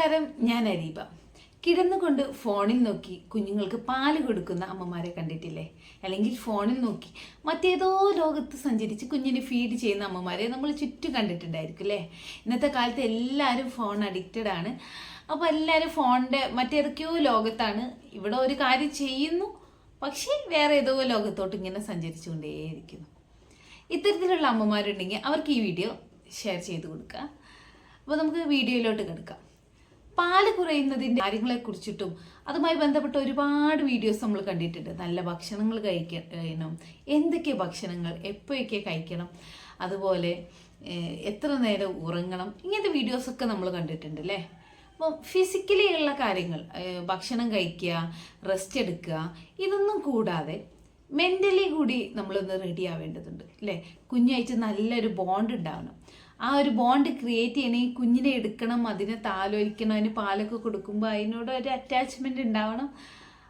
നമസ്കാരം ഞാൻ അരീബ. കിടന്നുകൊണ്ട് ഫോണിൽ നോക്കി കുഞ്ഞുങ്ങൾക്ക് പാൽ കൊടുക്കുന്ന അമ്മമാരെ കണ്ടിട്ടില്ലേ? അല്ലെങ്കിൽ ഫോണിൽ നോക്കി മറ്റേതോ ലോകത്ത് സഞ്ചരിച്ച് കുഞ്ഞിനെ ഫീഡ് ചെയ്യുന്ന അമ്മമാരെ നമ്മൾ ചുറ്റും കണ്ടിട്ടുണ്ടായിരിക്കും അല്ലേ ഇന്നത്തെ കാലത്ത് എല്ലാവരും ഫോൺ അഡിക്റ്റഡ് ആണ്. അപ്പോൾ എല്ലാവരും ഫോണിന്റെ മറ്റേതൊക്കെയോ ലോകത്താണ്. ഇവിടെ ഒരു കാര്യം ചെയ്യുന്നു പക്ഷേ വേറെ ഏതോ ലോകത്തോട്ട് ഇങ്ങനെ സഞ്ചരിച്ചുകൊണ്ടേയിരിക്കുന്നു. ഇത്തരത്തിലുള്ള അമ്മമാരുണ്ടെങ്കിൽ അവർക്ക് ഈ വീഡിയോ ഷെയർ ചെയ്ത് കൊടുക്കുക അപ്പോൾ നമുക്ക് വീഡിയോയിലോട്ട് കിടക്കാം. പാൽ കുറയുന്നതിന്റെ കാര്യങ്ങളെ കുറിച്ചിട്ടും അതുമായി ബന്ധപ്പെട്ട ഒരുപാട് വീഡിയോസ് നമ്മൾ കണ്ടിട്ടുണ്ട്. നല്ല ഭക്ഷണങ്ങൾ കഴിക്കണം. എന്തൊക്കെ ഭക്ഷണങ്ങൾ എപ്പോഴൊക്കെ കഴിക്കണം അതുപോലെ എത്ര നേരം ഉറങ്ങണം ഇങ്ങനത്തെ വീഡിയോസൊക്കെ നമ്മൾ കണ്ടിട്ടുണ്ട് അല്ലേ? അപ്പം ഫിസിക്കലി ഉള്ള കാര്യങ്ങൾ ഭക്ഷണം കഴിക്കുക റെസ്റ്റ് എടുക്കുക ഇതൊന്നും കൂടാതെ മെന്റലി കൂടി നമ്മളൊന്ന് റെഡി ആവേണ്ടതുണ്ട് അല്ലേ കുഞ്ഞായിട്ട് നല്ലൊരു ബോണ്ട് ഉണ്ടാവണം. ആ ഒരു ബോണ്ട് ക്രിയേറ്റ് ചെയ്യണമെങ്കിൽ കുഞ്ഞിനെ എടുക്കണം അതിനെ താലോലിക്കണം അതിന് പാലൊക്കെ കൊടുക്കുമ്പോൾ അതിനോട് ഒരു അറ്റാച്ച്മെന്റ് ഉണ്ടാവണം.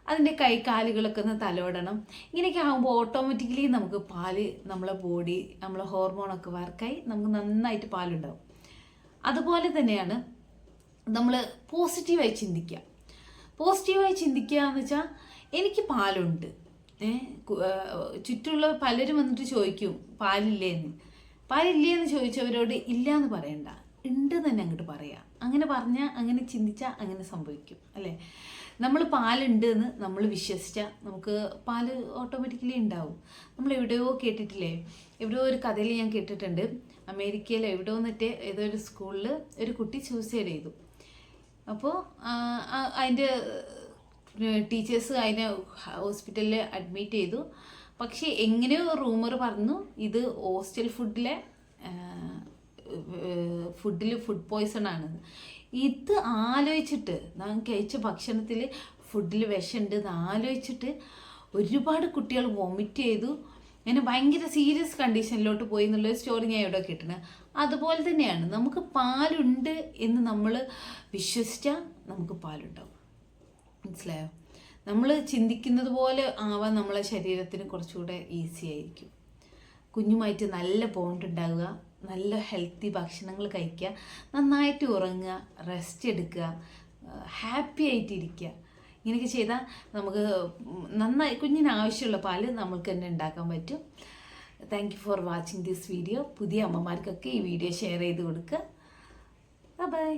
അതിന്റെ കൈ കാലുകളൊക്കെ ഒന്ന് തലോടണം. ഇങ്ങനെയൊക്കെ ആകുമ്പോൾ ഓട്ടോമാറ്റിക്കലി നമുക്ക് പാൽ നമ്മളെ ബോഡി നമ്മളെ ഹോർമോണൊക്കെ വർക്കായി നമുക്ക് നന്നായിട്ട് പാലുണ്ടാവും. അതുപോലെ തന്നെയാണ് നമ്മൾ പോസിറ്റീവായി ചിന്തിക്കുക. പോസിറ്റീവായി ചിന്തിക്കുക എന്ന് വെച്ചാൽ എനിക്ക് പാലുണ്ട്. ചുറ്റുമുള്ള പലരും വന്നിട്ട് ചോദിക്കും പാലില്ലേ എന്ന് പാലില്ലേ എന്ന് ചോദിച്ചവരോട് ഇല്ല എന്ന് പറയണ്ട. ഉണ്ട് തന്നെ അങ്ങോട്ട് പറയാം. അങ്ങനെ പറഞ്ഞാൽ അങ്ങനെ ചിന്തിച്ചാൽ അങ്ങനെ സംഭവിക്കും അല്ലേ? നമ്മൾ പാലുണ്ട് എന്ന് നമ്മൾ വിശ്വസിച്ചാൽ നമുക്ക് പാൽ ഓട്ടോമാറ്റിക്കലി ഉണ്ടാവും നമ്മൾ എവിടെയോ കേട്ടിട്ടില്ലേ? എവിടെയോ ഒരു കഥയിൽ ഞാൻ കേട്ടിട്ടുണ്ട്. അമേരിക്കയിൽ എവിടെയോ വന്നിട്ട് ഏതോ ഒരു സ്കൂളിൽ ഒരു കുട്ടി സൂസൈഡ് ചെയ്തു. അപ്പോൾ അതിന്റെ ടീച്ചേഴ്സ് അതിനെ ഹോസ്പിറ്റലിൽ അഡ്മിറ്റ് ചെയ്തു. പക്ഷേ എങ്ങനെയോ റൂമർ പറഞ്ഞു ഇത് ഹോസ്റ്റൽ ഫുഡിലെ ഫുഡിൽ ഫുഡ് പോയ്സൺ ആണ്. ഇത് ആലോചിച്ചിട്ട് ഞാൻ കഴിച്ച ഭക്ഷണത്തിൽ ഫുഡിൽ വിഷമുണ്ട് എന്ന് ആലോചിച്ചിട്ട് ഒരുപാട് കുട്ടികൾ വോമിറ്റ് ചെയ്തു. അങ്ങനെ ഭയങ്കര സീരിയസ് കണ്ടീഷനിലോട്ട് പോയി എന്നുള്ളൊരു സ്റ്റോറി ഞാൻ ഇവിടെ കിട്ടണത് അതുപോലെ തന്നെയാണ് നമുക്ക് പാലുണ്ട് എന്ന് നമ്മൾ വിശ്വസിച്ചാൽ നമുക്ക് പാലുണ്ടാവും. മനസ്സിലായോ? നമ്മൾ ചിന്തിക്കുന്നത് പോലെ ആവാൻ നമ്മളെ ശരീരത്തിന് കുറച്ചുകൂടെ ഈസി ആയിരിക്കും. കുഞ്ഞുമായിട്ട് നല്ല ബോണ്ട് ഉണ്ടാവുക നല്ല ഹെൽത്തി ഭക്ഷണങ്ങൾ കഴിക്കുക നന്നായിട്ട് ഉറങ്ങുക റെസ്റ്റ് എടുക്കുക ഹാപ്പി ആയിട്ടിരിക്കുക. ഇങ്ങനെയൊക്കെ ചെയ്താൽ നമുക്ക് നന്നായി കുഞ്ഞിന് ആവശ്യമുള്ള പാൽ നമ്മൾക്ക് തന്നെ ഉണ്ടാക്കാൻ പറ്റും. Thank you for watching this video പുതിയ അമ്മമാർക്കൊക്കെ ഈ വീഡിയോ ഷെയർ ചെയ്ത് കൊടുക്കുക. ബൈ